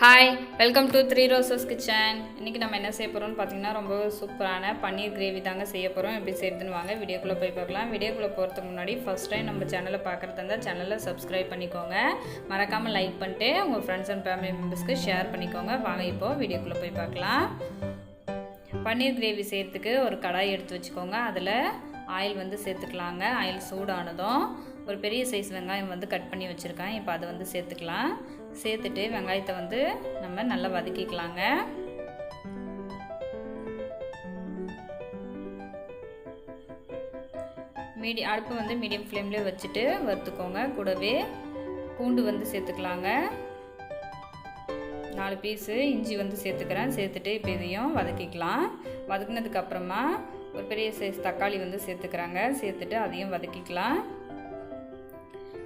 Hi welcome to three roses kitchen இன்றைக்கி நம்ம என்ன செய்ய போகிறோம்னு பார்த்தீங்கன்னா ரொம்ப சூப்பரான பன்னீர் கிரேவி தாங்க செய்ய போகிறோம் எப்படி செய்யுதுன்னு வாங்க வீடியோக்குள்ளே போய் பார்க்கலாம். வீடியோக்குள்ளே போகிறதுக்கு முன்னாடி ஃபஸ்ட் டைம் நம்ம சேனலை பார்க்குறதா இருந்தால் சேனலை சப்ஸ்கிரைப் பண்ணிக்கோங்க. மறக்காமல் லைக் பண்ணிட்டு உங்கள் ஃப்ரெண்ட்ஸ் அண்ட் ஃபேமிலி மெம்பர்ஸ்க்கு ஷேர் பண்ணிக்கோங்க. வாங்க இப்போது வீடியோக்குள்ளே போய் பார்க்கலாம். பன்னீர் கிரேவி செய்கிறதுக்கு ஒரு கடாய் எடுத்து வச்சுக்கோங்க. அதில் ஆயில் வந்து சேர்த்துக்கலாங்க. ஆயில் சூடானதும் ஒரு பெரிய சைஸ் வெங்காயம் வந்து கட் பண்ணி வச்சுருக்கேன். இப்போ அதை வந்து சேர்த்துக்கலாம். சேர்த்துட்டு வெங்காயத்தை வந்து நம்ம நல்லா வதக்கிக்கலாங்க. மீடி அடுப்பு வந்து மீடியம் ஃப்ளேம்லேயே வச்சுட்டு வறுத்துக்கோங்க. கூடவே பூண்டு வந்து சேர்த்துக்கலாங்க. நாலு பீஸு இஞ்சி வந்து சேர்த்துக்கிறேன். சேர்த்துட்டு இப்போ இதையும் வதக்கிக்கலாம். வதக்கினதுக்கப்புறமா ஒரு பெரிய சைஸ் தக்காளி வந்து சேர்த்துக்கிறாங்க. சேர்த்துட்டு அதையும் வதக்கிக்கலாம்.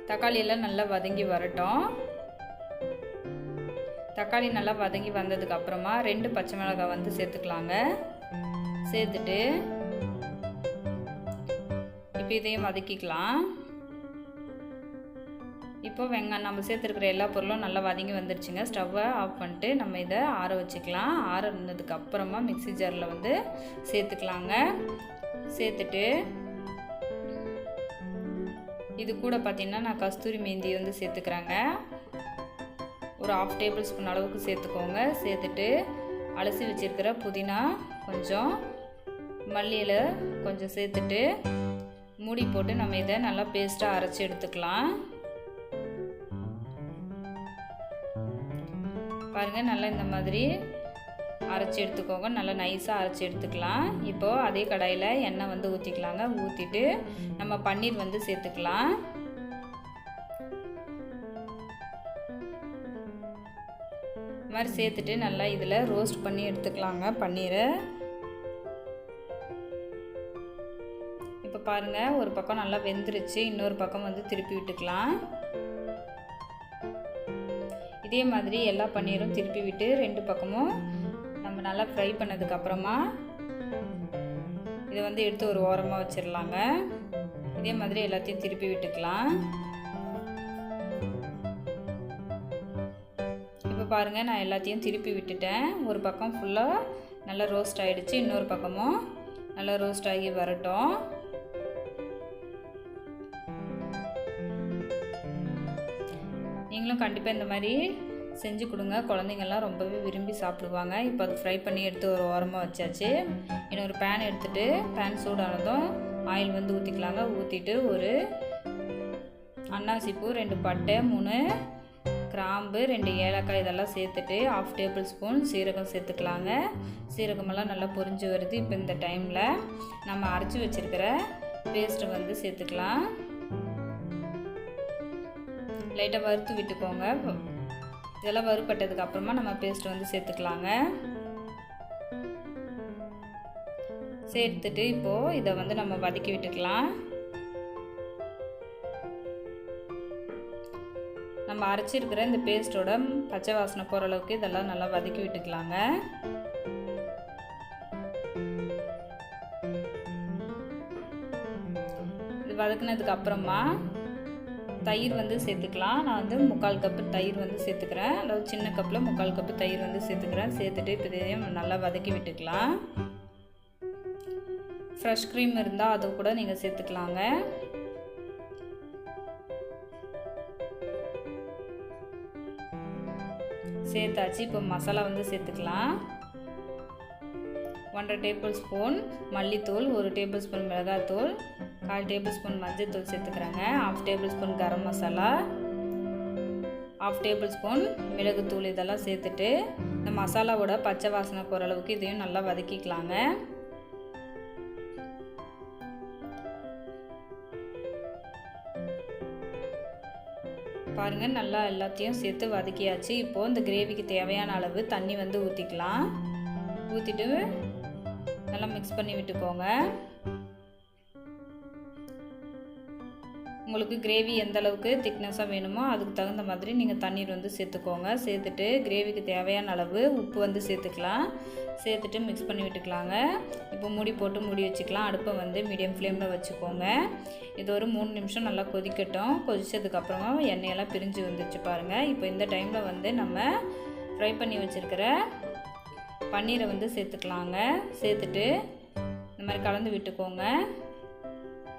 தக்காளி எல்லாம் நல்லா வதங்கி வரட்டும். தக்காளி நல்லா வதங்கி வந்ததுக்கு அப்புறமா ரெண்டு பச்சை மிளகாய் வந்து சேர்த்துக்கலாங்க. சேர்த்துட்டு இப்போ இதையும் வதக்கிக்கலாம். இப்போ வெங்காயம் நம்ம சேர்த்துருக்கிற எல்லா பொருளும் நல்லா வதங்கி வந்துருச்சுங்க. ஸ்டவ்வை ஆஃப் பண்ணிட்டு நம்ம இதை ஆற வச்சுக்கலாம். ஆற இருந்ததுக்கு அப்புறமா மிக்ஸி ஜாரில் வந்து சேர்த்துக்கலாங்க. சேர்த்துட்டு இது கூட பார்த்திங்கன்னா நான் கஸ்தூரி மேந்தி வந்து சேர்த்துக்கிறேங்க. ஒரு ஆஃப் டேபிள் ஸ்பூன் அளவுக்கு சேர்த்துக்கோங்க. சேர்த்துட்டு அலசி வச்சுருக்கிற புதினா கொஞ்சம் மல்லியில் கொஞ்சம் சேர்த்துட்டு மூடி போட்டு நம்ம இதை நல்லா பேஸ்ட்டாக அரைச்சி எடுத்துக்கலாம். பாருங்கள் நல்லா இந்த மாதிரி அரைச்சி எடுத்துக்கோங்க. நல்லா நைஸாக அரைச்சி எடுத்துக்கலாம். இப்போது அதே கடாயில் எண்ணெய் வந்து ஊற்றிக்கலாங்க ஊற்றிட்டு நம்ம பன்னீர் வந்து சேர்த்துக்கலாம். இது மாதிரி சேர்த்துட்டு நல்லா இதில் ரோஸ்ட் பண்ணி எடுத்துக்கலாங்க பன்னீரை. இப்போ பாருங்கள் ஒரு பக்கம் நல்லா வெந்துருச்சு இன்னொரு பக்கம் வந்து திருப்பி விட்டுக்கலாம். இதே மாதிரி எல்லா பன்னீரும் திருப்பி விட்டு ரெண்டு பக்கமும் நம்ம நல்லா ஃப்ரை பண்ணதுக்கப்புறமா இதை வந்து எடுத்து ஒரு ஓரமாக வச்சிடலாங்க இதே மாதிரி எல்லாத்தையும் திருப்பி விட்டுக்கலாம். பாருங்கள் நான் எல்லாத்தையும் திருப்பி விட்டுட்டேன். ஒரு பக்கம் ஃபுல்லாக நல்லா ரோஸ்ட் ஆகிடுச்சு இன்னொரு பக்கமும் நல்லா ரோஸ்ட் ஆகி வரட்டும். நீங்களும் கண்டிப்பாக இந்த மாதிரி செஞ்சு கொடுங்க. குழந்தைங்கள்லாம் ரொம்பவே விரும்பி சாப்பிடுவாங்க. இப்போ அது ஃப்ரை பண்ணி எடுத்து ஒரு ஓரமாக வச்சாச்சு. இன்னொரு பேன் எடுத்துகிட்டு பேன் சூடானதும் ஆயில் வந்து ஊற்றிக்கலாங்க ஊற்றிட்டு ஒரு அன்னாசிப்பூ ரெண்டு பட்டை மூணு கிராம்பு ரெண்டு ஏலக்காய் இதெல்லாம் சேர்த்துட்டு ஆஃப் டேபிள் ஸ்பூன் சீரகம் சேர்த்துக்கலாங்க. சீரகமெல்லாம் நல்லா பொரிஞ்சு வருது இப்போ இந்த டைமில் நம்ம அரைச்சி வச்சுருக்கிற பேஸ்ட்டை வந்து சேர்த்துக்கலாம். லைட்டாக வறுத்து விட்டுக்கோங்க. இதெல்லாம் வறுப்பட்டதுக்கு அப்புறமா நம்ம பேஸ்ட் வந்து சேர்த்துக்கலாங்க. சேர்த்துட்டு இப்போது இதை வந்து நம்ம வதக்கி விட்டுக்கலாம். நம்ம அரைச்சிருக்கிற இந்த பேஸ்ட்டோட பச்சை வாசனை போகிற அளவுக்கு இதெல்லாம் நல்லா வதக்கி விட்டுக்கலாங்க. இது வதக்குனதுக்கு அப்புறமா தயிர் வந்து சேர்த்துக்கலாம். நான் வந்து முக்கால் கப்பு தயிர் வந்து சேர்த்துக்கிறேன். அதாவது சின்ன கப்பில் முக்கால் கப்பு தயிர் வந்து சேர்த்துக்கிறேன். சேர்த்துட்டு இப்போ இதையும் நல்லா வதக்கி விட்டுக்கலாம். ஃப்ரெஷ் க்ரீம் இருந்தால் அது கூட நீங்கள் சேர்த்துக்கலாங்க. சேர்த்தாச்சு. இப்போ மசாலா வந்து சேர்த்துக்கலாம். ஒன்றரை டேபிள் ஸ்பூன் மல்லித்தூள் ஒரு டேபிள் ஸ்பூன் மிளகாத்தூள் கால் டேபிள் ஸ்பூன் மஞ்சள் தூள் சேர்த்துக்கிறாங்க. Half tablespoon garam masala half tablespoon மிளகுத்தூள் இதெல்லாம் சேர்த்துட்டு இந்த மசாலாவோட பச்சை வாசனை போகிற அளவுக்கு இதையும் நல்லா வதக்கிக்கலாங்க. பாருங்கள் நல்லா எல்லாத்தையும் சேர்த்து வதக்கியாச்சு. இப்போது இந்த கிரேவிக்கு தேவையான அளவு தண்ணி வந்து ஊற்றிக்கலாம் ஊற்றிட்டு நல்லா மிக்ஸ் பண்ணி விட்டுக்கோங்க. உங்களுக்கு கிரேவி எந்த அளவுக்கு திக்னஸாக வேணுமோ அதுக்கு தகுந்த மாதிரி நீங்கள் தண்ணீர் வந்து சேர்த்துக்கோங்க. சேர்த்துட்டு கிரேவிக்கு தேவையான அளவு உப்பு வந்து சேர்த்துக்கலாம். சேர்த்துட்டு மிக்ஸ் பண்ணி விட்டுக்கலாங்க. இப்போ மூடி போட்டு மூடி வச்சுக்கலாம். அடுப்பை வந்து மீடியம் ஃப்ளேமில் வச்சுக்கோங்க. இது ஒரு மூணு நிமிஷம் நல்லா கொதிக்கட்டும். கொதிச்சதுக்கப்புறமா எண்ணெயெல்லாம் பிரிஞ்சு வந்துச்சு பாருங்கள் இப்போ இந்த டைமில் வந்து நம்ம ஃப்ரை பண்ணி வச்சுருக்கிற பன்னீரை வந்து சேர்த்துக்கலாங்க. சேர்த்துட்டு இந்த மாதிரி கலந்து விட்டுக்கோங்க.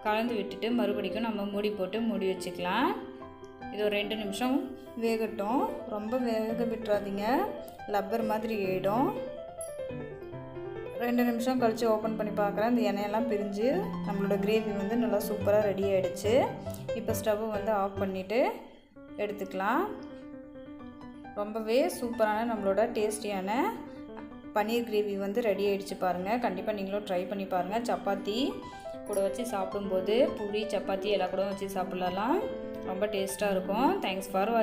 கலந்து விட்டுட்டு மறுபடிக்கும் நம்ம மூடி போட்டு மூடி வச்சுக்கலாம். இது ஒரு ரெண்டு நிமிஷம் வேகட்டும். ரொம்ப வேக விட்டுறாதீங்க. லப்பர் மாதிரி ஆகிடும் ரெண்டு நிமிஷம் கழித்து ஓப்பன் பண்ணி பார்க்குறேன். இந்த எண்ணெயெல்லாம் பிரிஞ்சு நம்மளோட கிரேவி வந்து நல்லா சூப்பராக ரெடி ஆகிடுச்சு இப்போ ஸ்டவ்வை வந்து ஆஃப் பண்ணிவிட்டு எடுத்துக்கலாம். ரொம்பவே சூப்பரான நம்மளோட டேஸ்டியான பன்னீர் கிரேவி வந்து ரெடி ஆகிடுச்சு பாருங்கள் கண்டிப்பாக நீங்களும் ட்ரை பண்ணி பாருங்கள் சப்பாத்தி கூட வச்சு சாப்பிடும்போது பூரி சப்பாத்தி எல்லாம் கூட வச்சு சாப்பிட்லாம். ரொம்ப டேஸ்ட்டாக இருக்கும். Thanks for